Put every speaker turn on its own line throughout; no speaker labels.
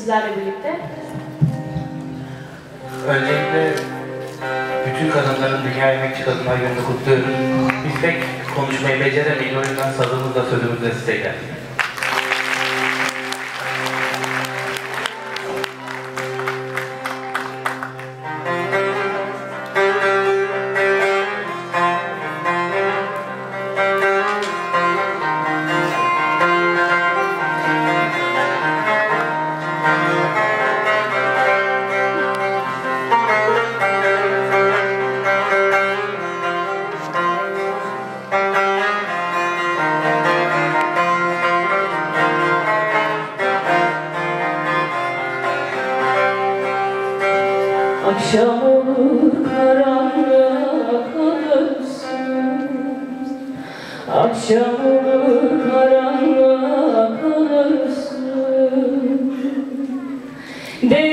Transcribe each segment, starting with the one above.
sizlerle birlikte.
Öncelikle bütün kadınların Dünya Emekçi Kadınlar Günü'nü kutluyorum. Biz pek konuşmayı beceremeyiz. O yüzden sazımızla sözümüzle size geldik.
Akşam olur karanlığa kalırsın. Akşam olur karanlığa kalırsın. Derin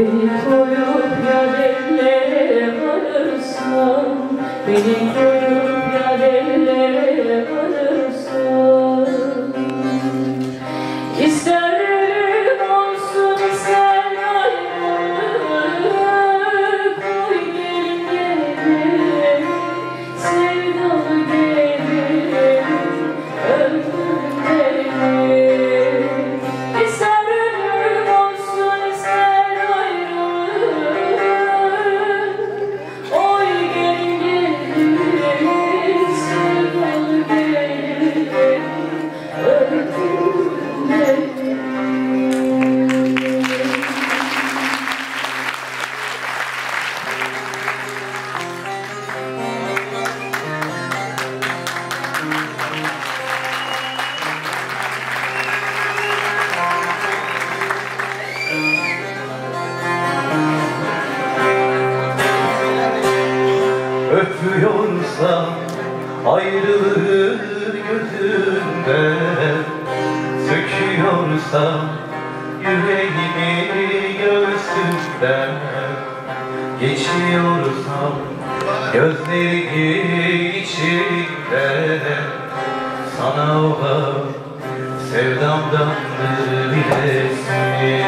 Beni koyup yadellere varırsan Beni
Öpüyorsam ayrılır gözümden Söküyorsam yüreğimi göğsümden Geçiyorsam gözlerimin içinden Sana olan sevdamdandır bilesin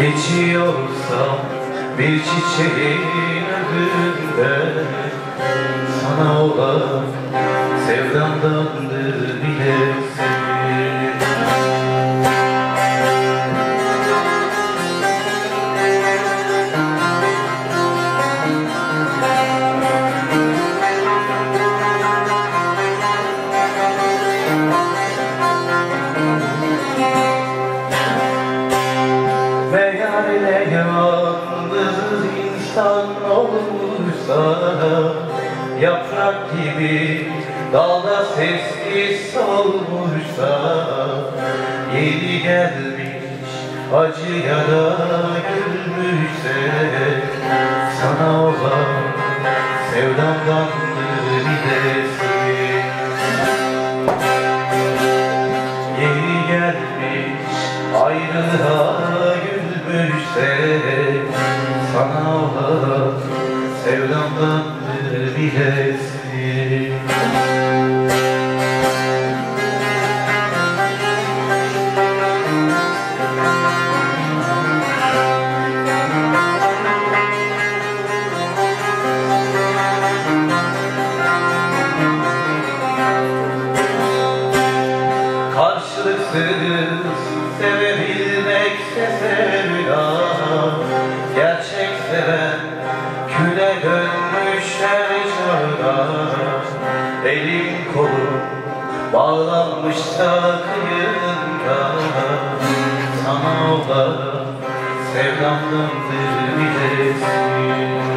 Geçiyorsam bir çiçeğin önünde Sana olan sevdamdandır olursa Yaprak gibi dalda sessiz olursa Yeni gelmiş acıya da gülmüşse Sana olan sevdamdandır bilesin bağlanmış kıyında Sana olan sevdamdandır bilesin